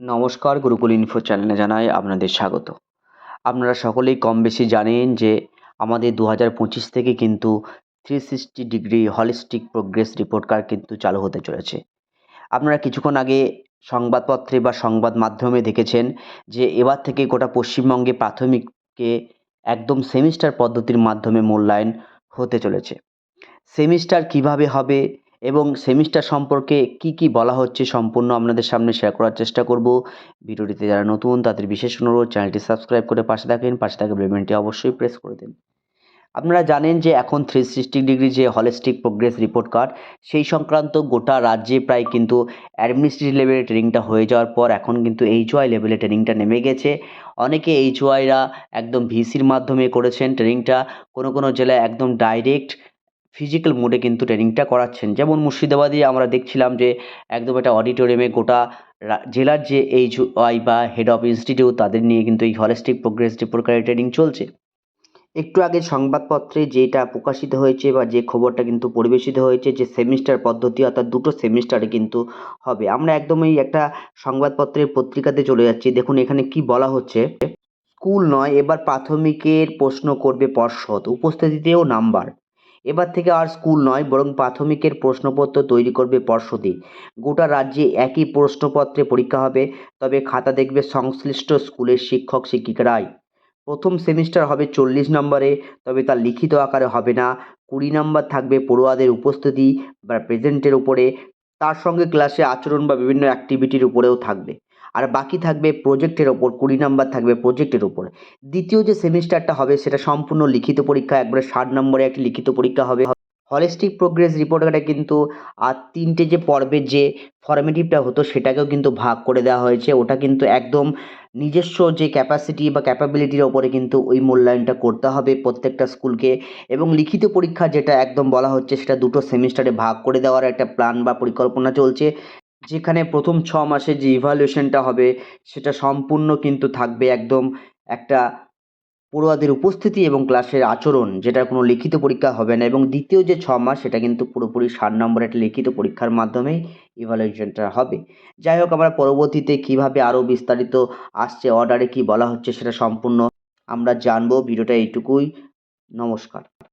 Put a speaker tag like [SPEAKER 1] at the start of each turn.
[SPEAKER 1] নমস্কার, গুরুকুল ইনফো চ্যানেলে জানাই আপনাদের স্বাগত। আপনারা সকলেই কম বেশি জানেন যে আমাদের দু পঁচিশ থেকে কিন্তু three sixty degree holistic progress report card কিন্তু চালু হতে চলেছে। আপনারা কিছুক্ষণ আগে সংবাদপত্রে বা সংবাদ মাধ্যমে দেখেছেন যে এবার থেকে গোটা পশ্চিমবঙ্গে প্রাথমিককে একদম সেমিস্টার পদ্ধতির মাধ্যমে মূল্যায়ন হতে চলেছে। সেমিস্টার কীভাবে হবে এবং সেমিস্টার সম্পর্কে কি কি বলা হচ্ছে সম্পূর্ণ আপনাদের সামনে শেয়ার করার চেষ্টা করব। ভিডিওটিতে যারা নতুন, তাদের বিশেষ অনুরোধ চ্যানেলটি সাবস্ক্রাইব করে পাশে থাকেন, পাশে থাকা বেলবেনটি অবশ্যই প্রেস করে দিন। আপনারা জানেন যে এখন থ্রি সিক্সটি ডিগ্রি যে হলিস্টিক প্রোগ্রেস রিপোর্ট কার্ড সেই সংক্রান্ত গোটা রাজ্যে প্রায় কিন্তু অ্যাডমিনিস্ট্রেটিভ লেভেলে ট্রেনিংটা হয়ে যাওয়ার পর এখন কিন্তু এইচ ওয়াই লেভেলে ট্রেনিংটা নেমে গেছে। অনেকে এইচ ওয়াইরা একদম ভিসির মাধ্যমে করেছেন ট্রেনিংটা কোনো কোনো জেলায় একদম ডাইরেক্ট ফিজিক্যাল মোডে কিন্তু ট্রেনিংটা করাচ্ছেন। যেমন মুর্শিদাবাদে আমরা দেখছিলাম যে, একদম একটা অডিটোরিয়ামে গোটা জেলার যে এইচ ওয়াই বা হেড অফ ইনস্টিটিউট তাদের নিয়ে কিন্তু এই হলিস্টিক প্রোগ্রেস রিপোর্টকারী ট্রেনিং চলছে। একটু আগে সংবাদপত্রে যেটা প্রকাশিত হয়েছে বা যে খবরটা কিন্তু পরিবেশিত হয়েছে যে সেমিস্টার পদ্ধতি অর্থাৎ দুটো সেমিস্টারে কিন্তু হবে। আমরা একদমই একটা সংবাদপত্রের পত্রিকাতে চলে যাচ্ছি। দেখুন এখানে কি বলা হচ্ছে। স্কুল নয়, এবার প্রাথমিকের প্রশ্ন করবে পর্ষদ। উপস্থিতিতেও নাম্বার। এবার থেকে আর স্কুল নয়, বরং প্রাথমিকের প্রশ্নপত্র তৈরি করবে পর্ষদই। গোটা রাজ্যে একই প্রশ্নপত্রে পরীক্ষা হবে, তবে খাতা দেখবে সংশ্লিষ্ট স্কুলের শিক্ষক শিক্ষিকারাই। প্রথম সেমিস্টার হবে চল্লিশ নম্বরে, তবে তা লিখিত আকারে হবে না। কুড়ি নম্বর থাকবে পড়ুয়াদের উপস্থিতি বা প্রেজেন্টের উপরে। তার সঙ্গে ক্লাসে আচরণ বা বিভিন্ন অ্যাক্টিভিটির উপরেও থাকবে। আর বাকি থাকবে প্রজেক্টের ওপর, কুড়ি নাম্বার থাকবে প্রজেক্টের ওপর। দ্বিতীয় যে সেমিস্টারটা হবে, সেটা সম্পূর্ণ লিখিত পরীক্ষা, একবারে ষাট নম্বরে একটি লিখিত পরীক্ষা হবে। হলিস্টিক প্রোগ্রেস রিপোর্টটা কিন্তু আর তিনটে যে পর্বের যে ফর্মেটিভটা হতো, সেটাকেও কিন্তু ভাগ করে দেওয়া হয়েছে। ওটা কিন্তু একদম নিজস্ব যে ক্যাপাসিটি বা ক্যাপাবিলিটির ওপরে কিন্তু ওই মূল্যায়নটা করতে হবে প্রত্যেকটা স্কুলকে। এবং লিখিত পরীক্ষা যেটা একদম বলা হচ্ছে, সেটা দুটো সেমিস্টারে ভাগ করে দেওয়ার একটা প্ল্যান বা পরিকল্পনা চলছে। যেখানে প্রথম ছ মাসে যে ইভ্যালুয়েশনটা হবে, সেটা সম্পূর্ণ কিন্তু থাকবে একদম একটা পড়ুয়াদের উপস্থিতি এবং ক্লাসের আচরণ, যেটা কোনো লিখিত পরীক্ষা হবে না। এবং দ্বিতীয় যে ছ মাস, সেটা কিন্তু পুরোপুরি ষাট নম্বরের একটা লিখিত পরীক্ষার মাধ্যমেই ইভ্যালুয়েশনটা হবে। যাই হোক, আমরা পরবর্তীতে কীভাবে আরও বিস্তারিত আসছে অর্ডারে কি বলা হচ্ছে, সেটা সম্পূর্ণ আমরা জানব। ভিডিওটা এইটুকুই। নমস্কার।